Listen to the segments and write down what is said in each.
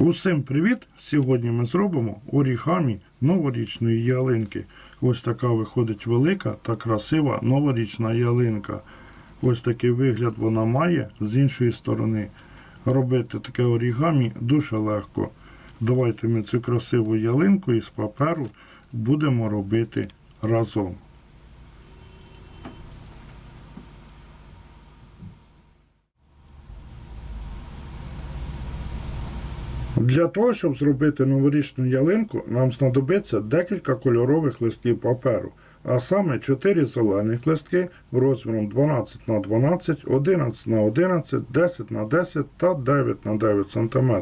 Усім привіт! Сьогодні ми зробимо орігамі новорічної ялинки. Ось така виходить велика та красива новорічна ялинка. Ось такий вигляд вона має з іншої сторони. Робити таке орігамі дуже легко. Давайте ми цю красиву ялинку із паперу будемо робити разом. Для того, щоб зробити новорічну ялинку, нам знадобиться декілька кольорових листків паперу, а саме 4 зелених листки розміром 12 на 12, 11 на 11, 10 на 10 та 9 на 9 см.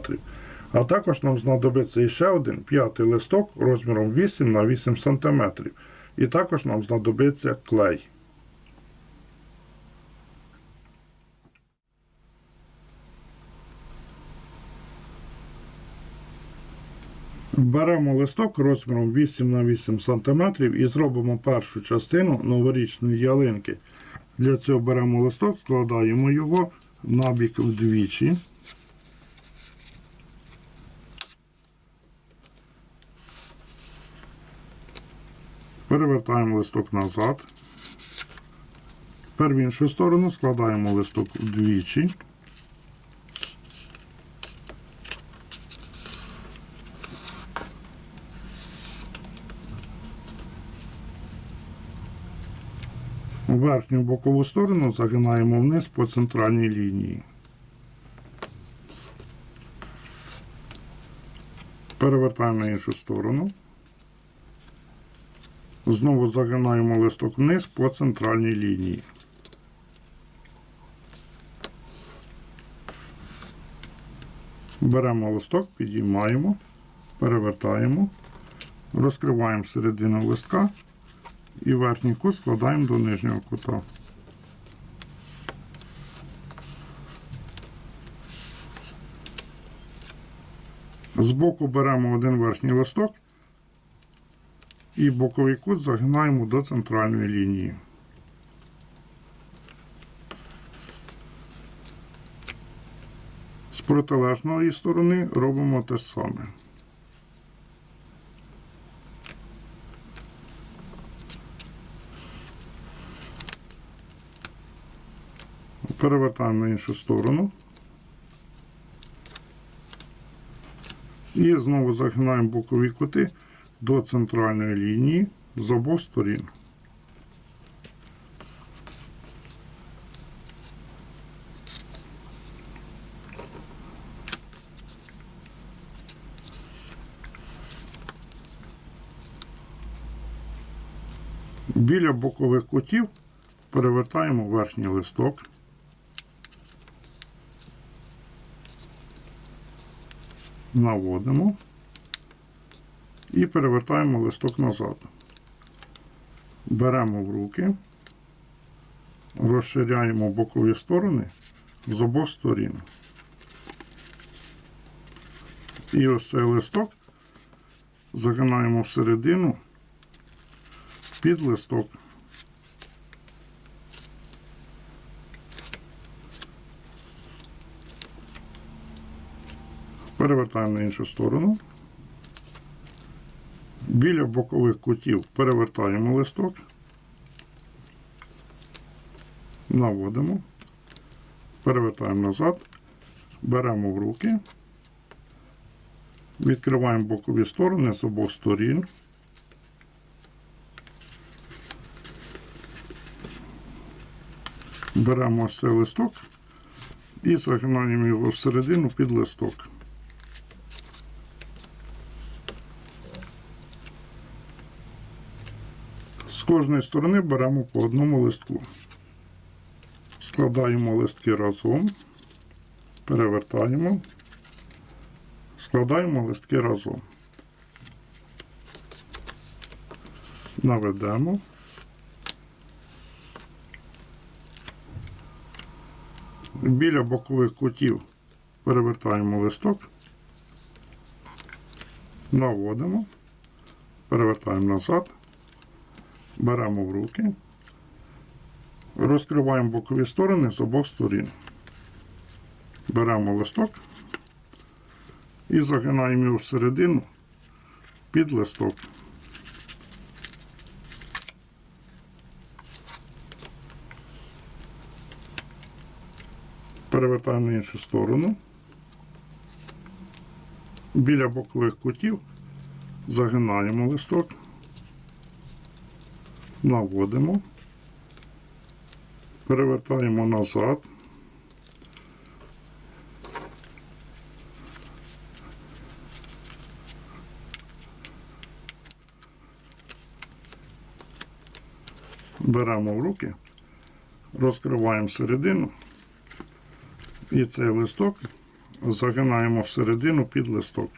А також нам знадобиться іще один п'ятий листок розміром 8 на 8 см. І також нам знадобиться клей. Беремо листок розміром 8 на 8 см і зробимо першу частину новорічної ялинки. Для цього беремо листок, складаємо його набік вдвічі. Перевертаємо листок назад. Тепер в іншу сторону складаємо листок вдвічі. Верхню бокову сторону загинаємо вниз по центральній лінії. Перевертаємо на іншу сторону. Знову загинаємо листок вниз по центральній лінії. Беремо листок, підіймаємо, перевертаємо, розкриваємо середину листка і верхній кут складаємо до нижнього кута. Збоку беремо один верхній листок і боковий кут загинаємо до центральної лінії. З протилежної сторони робимо те ж саме. Перевертаємо на іншу сторону. І знову загинаємо бокові кути до центральної лінії з обох сторін. Біля бокових кутів перевертаємо верхній листок. Наводимо і перевертаємо листок назад. Беремо в руки, розширяємо бокові сторони з обох сторін. І ось цей листок загинаємо всередину під листок. Перевертаємо на іншу сторону. Біля бокових кутів перевертаємо листок, наводимо, перевертаємо назад, беремо в руки, відкриваємо бокові сторони з обох сторін. Беремо ось цей листок і загинаємо його всередину під листок. З кожної сторони беремо по одному листку. Складаємо листки разом, перевертаємо, складаємо листки разом. Наведемо. Біля бокових кутів перевертаємо листок, наводимо, перевертаємо назад. Беремо в руки, розкриваємо бокові сторони з обох сторін. Беремо листок, і загинаємо його всередину під листок. Перевертаємо на іншу сторону. Біля бокових кутів загинаємо листок, наводимо, перевертаємо назад. Беремо в руки, розкриваємо середину і цей листок загинаємо всередину під листок.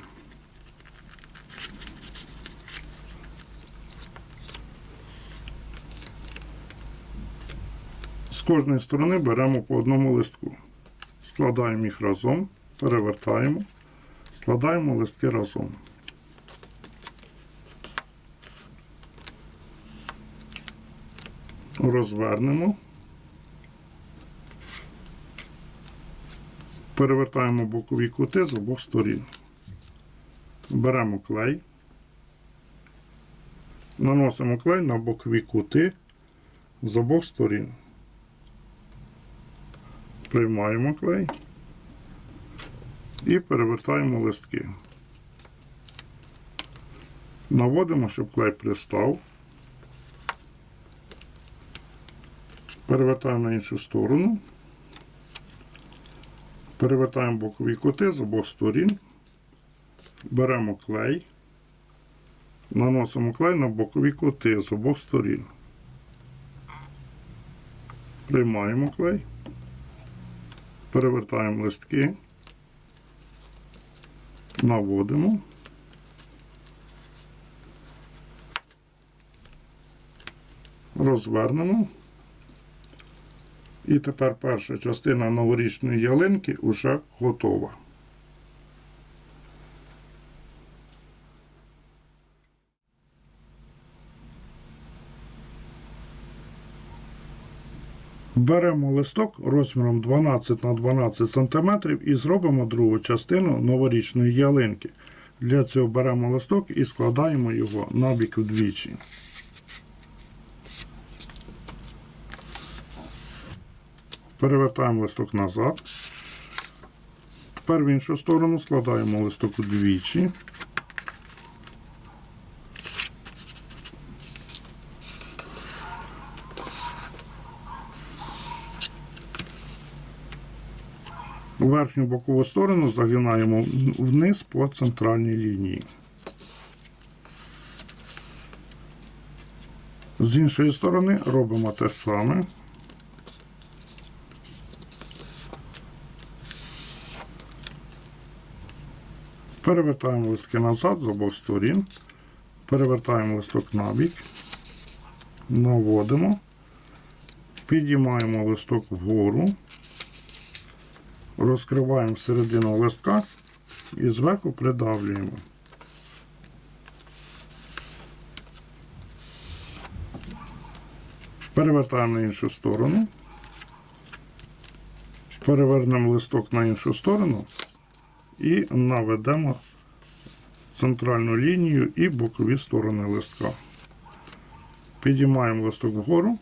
Кожної сторони беремо по одному листку. Складаємо їх разом, перевертаємо, складаємо листки разом. Розвернемо. Перевертаємо бокові кути з обох сторін. Беремо клей. Наносимо клей на бокові кути з обох сторін. Приймаємо клей і перевертаємо листки. Наводимо, щоб клей пристав. Перевертаємо на іншу сторону. Перевертаємо бокові кути з обох сторін. Беремо клей. Наносимо клей на бокові кути з обох сторін. Приймаємо клей. Перевертаємо листки. Наводимо. Розвернемо. І тепер перша частина новорічної ялинки вже готова. Беремо листок розміром 12 на 12 см і зробимо другу частину новорічної ялинки. Для цього беремо листок і складаємо його набік вдвічі. Перевертаємо листок назад. Тепер в іншу сторону складаємо листок Верхню бокову сторону загинаємо вниз по центральній лінії. З іншої сторони робимо те саме. Перевертаємо листки назад з обох сторін. Перевертаємо листок на бік. Наводимо. Підіймаємо листок вгору. Розкриваємо середину листка і зверху придавлюємо. Перевертаємо на іншу сторону. Перевернемо листок на іншу сторону і наведемо центральну лінію і бокові сторони листка. Підіймаємо листок вгору,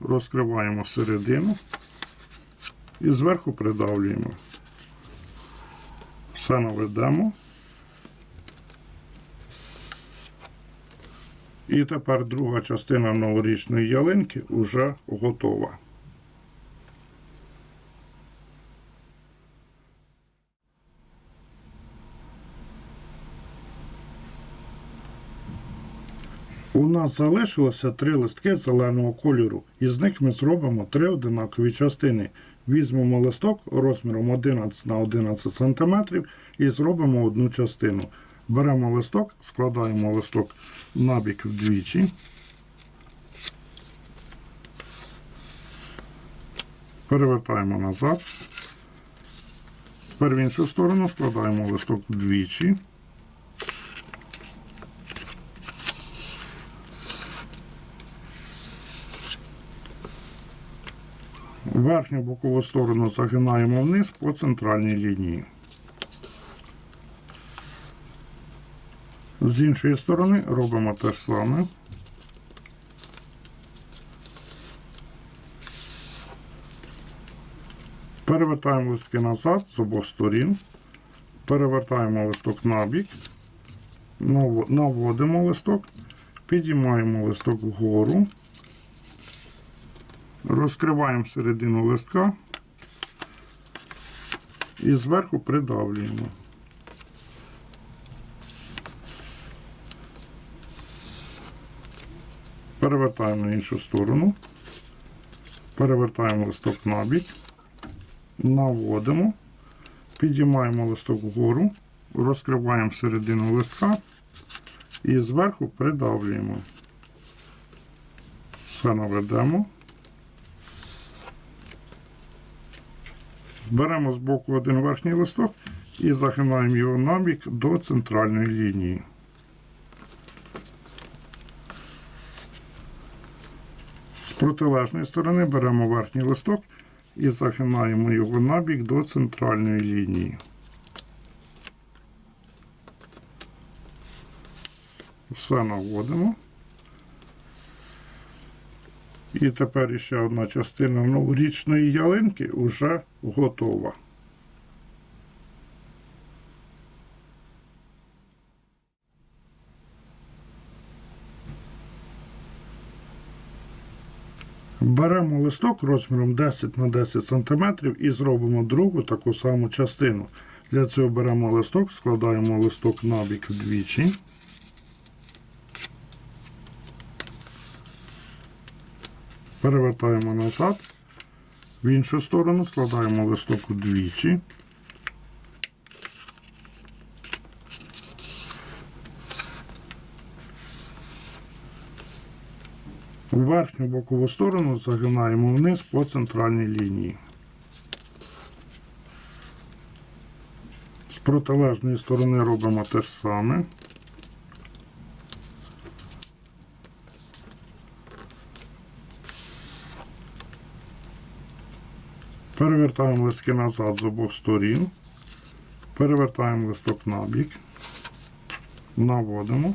розкриваємо середину і зверху придавлюємо. Все наведемо. І тепер друга частина новорічної ялинки вже готова. У нас залишилося три листки зеленого кольору. Із них ми зробимо три одинакові частини. Візьмемо листок розміром 11 на 11 см і зробимо одну частину. Беремо листок, складаємо листок набік вдвічі. Перевертаємо назад. Тепер в іншу сторону складаємо листок вдвічі. Верхню бокову сторону загинаємо вниз по центральній лінії. З іншої сторони робимо те ж саме. Перевертаємо листки назад з обох сторін. Перевертаємо листок на бік. Наводимо листок. Підіймаємо листок вгору. Розкриваємо середину листка. І зверху придавлюємо. Перевертаємо на іншу сторону. Перевертаємо листок на бік. Наводимо. Підіймаємо листок вгору. Розкриваємо середину листка. І зверху придавлюємо. Все наведемо. Беремо з боку один верхній листок і загинаємо його набік до центральної лінії. З протилежної сторони беремо верхній листок і загинаємо його набік до центральної лінії. Все наводимо. І тепер іще одна частина новорічної ялинки вже готова. Беремо листок розміром 10 на 10 см і зробимо другу таку саму частину. Для цього беремо листок, складаємо листок набік вдвічі. Перевертаємо назад. В іншу сторону складаємо листок удвічі. У верхню бокову сторону загинаємо вниз по центральній лінії. З протилежної сторони робимо те ж саме. Перевертаємо листки назад з обох сторін. Перевертаємо листок на бік. Наводимо.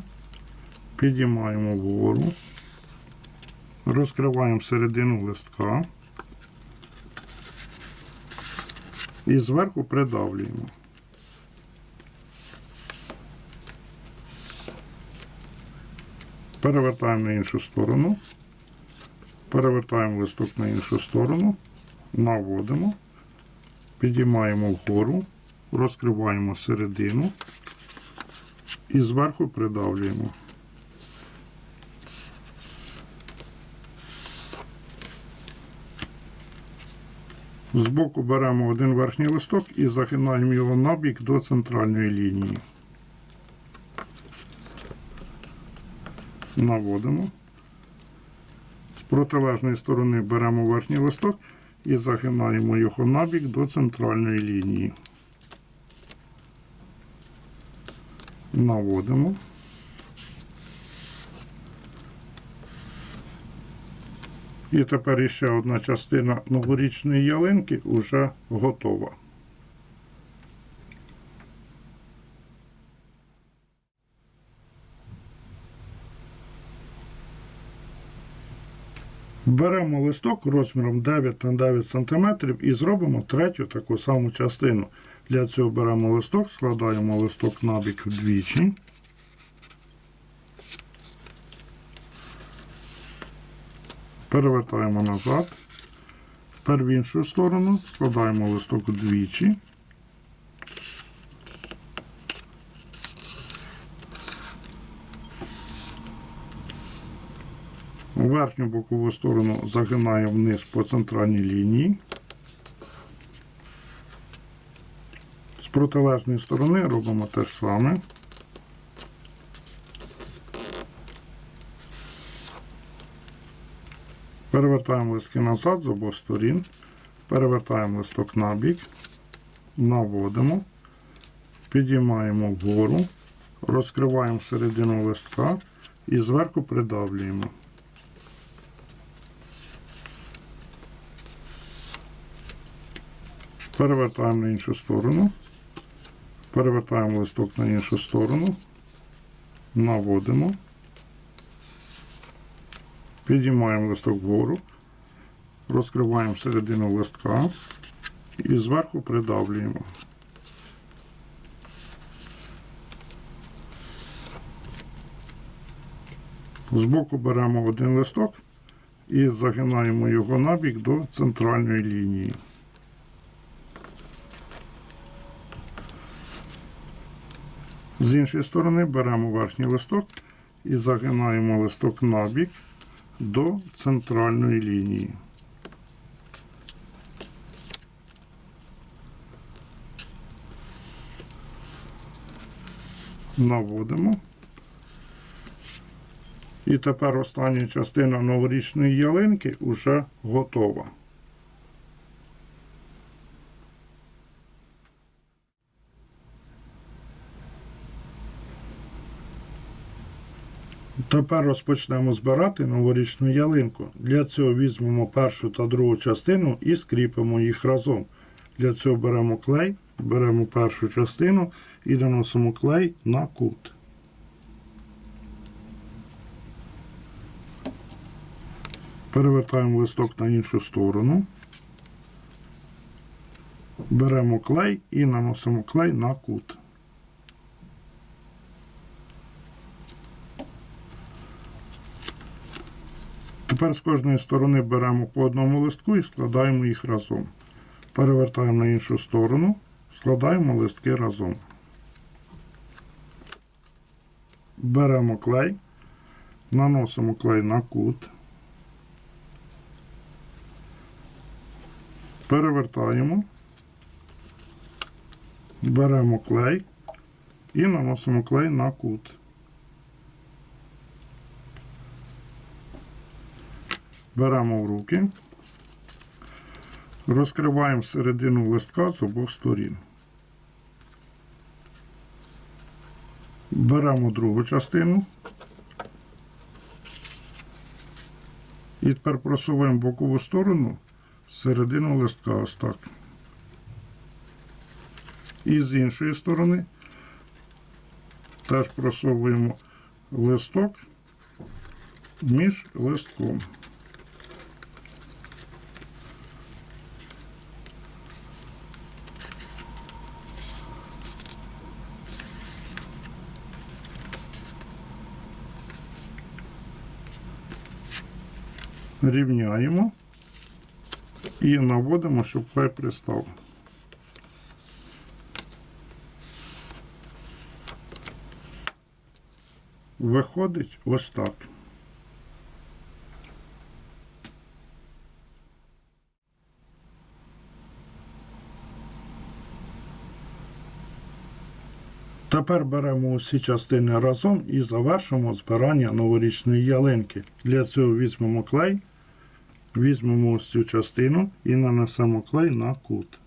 Підіймаємо вгору. Розкриваємо середину листка. І зверху придавлюємо. Перевертаємо на іншу сторону. Перевертаємо листок на іншу сторону наводимо, підіймаємо вгору, розкриваємо середину і зверху придавлюємо. Збоку беремо один верхній листок і загинаємо його набік до центральної лінії. Наводимо. З протилежної сторони беремо верхній листок і загинаємо його набік до центральної лінії. Наводимо. І тепер іще одна частина новорічної ялинки вже готова. Беремо листок розміром 9 на 9 см і зробимо третю таку саму частину. Для цього беремо листок, складаємо листок набік вдвічі. Перевертаємо назад. Тепер в іншу сторону складаємо листок вдвічі. Верхню бокову сторону загинаємо вниз по центральній лінії. З протилежної сторони робимо те ж саме. Перевертаємо листки назад з обох сторін. Перевертаємо листок на бік, наводимо, підіймаємо вгору, розкриваємо середину листка і зверху придавлюємо. Перевертаємо на іншу сторону. Перевертаємо листок на іншу сторону. наводимо, підіймаємо листок вгору, розкриваємо середину листка і зверху придавлюємо. Збоку беремо один листок і загинаємо його набік до центральної лінії. З іншої сторони беремо верхній листок і загинаємо листок набік до центральної лінії. Наводимо. І тепер остання частина новорічної ялинки вже готова. Тепер розпочнемо збирати новорічну ялинку. Для цього візьмемо першу та другу частину і скріпимо їх разом. Для цього беремо клей, беремо першу частину і наносимо клей на кут. Перевертаємо листок на іншу сторону. Беремо клей і наносимо клей на кут. Тепер з кожної сторони беремо по одному листку і складаємо їх разом. Перевертаємо на іншу сторону, складаємо листки разом. Беремо клей, наносимо клей на кут. Перевертаємо, беремо клей і наносимо клей на кут. Беремо в руки, розкриваємо середину листка з обох сторін. Беремо другу частину. І тепер просуваємо бокову сторону середину листка ось так. І з іншої сторони теж просовуємо листок між листком. Рівняємо і наводимо, щоб клей пристав. Виходить ось так. Тепер беремо усі частини разом і завершимо збирання новорічної ялинки. Для цього візьмемо клей, візьмемо ось цю частину і нанесемо клей на кут.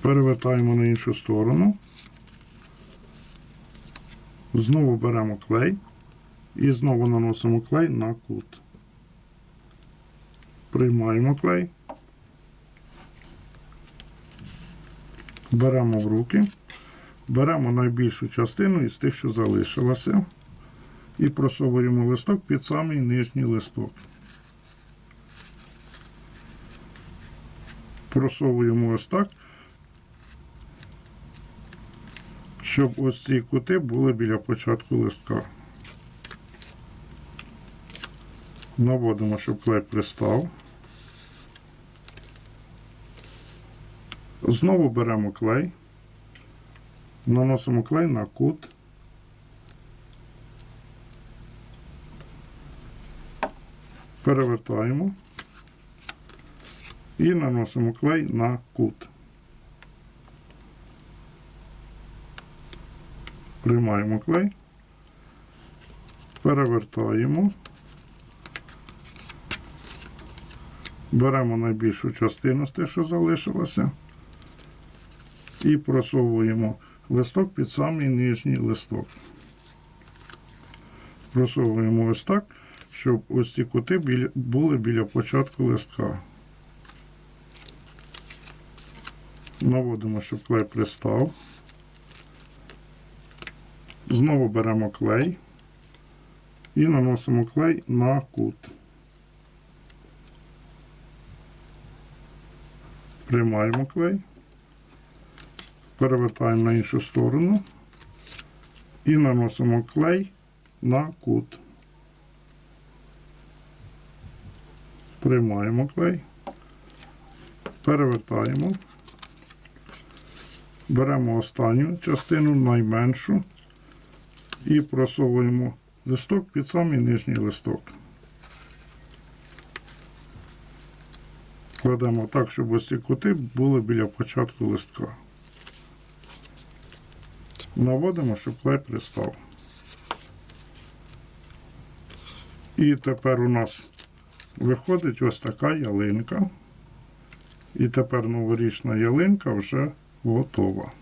Перевертаємо на іншу сторону. Знову беремо клей і знову наносимо клей на кут. Приймаємо клей. Беремо в руки, беремо найбільшу частину із тих, що залишилося, і просовуємо листок під самий нижній листок. Просовуємо ось так, щоб ось ці кути були біля початку листка. Наводимо, щоб клей пристав. Знову беремо клей, наносимо клей на кут. Перевертаємо. І наносимо клей на кут. Приймаємо клей, перевертаємо, беремо найбільшу частину з те, що залишилося. І просовуємо листок під самий нижній листок. Просовуємо ось так, щоб ось ці кути біля, були біля початку листка. Наводимо, щоб клей пристав. Знову беремо клей і наносимо клей на кут. Приймаємо клей, перевертаємо на іншу сторону і наносимо клей на кут. Приймаємо клей, перевертаємо, беремо останню частину, найменшу, і просовуємо листок під самий нижній листок. Кладемо так, щоб ось ці кути були біля початку листка. Наводимо, щоб клей пристав. І тепер у нас виходить ось така ялинка. І тепер новорічна ялинка вже готова.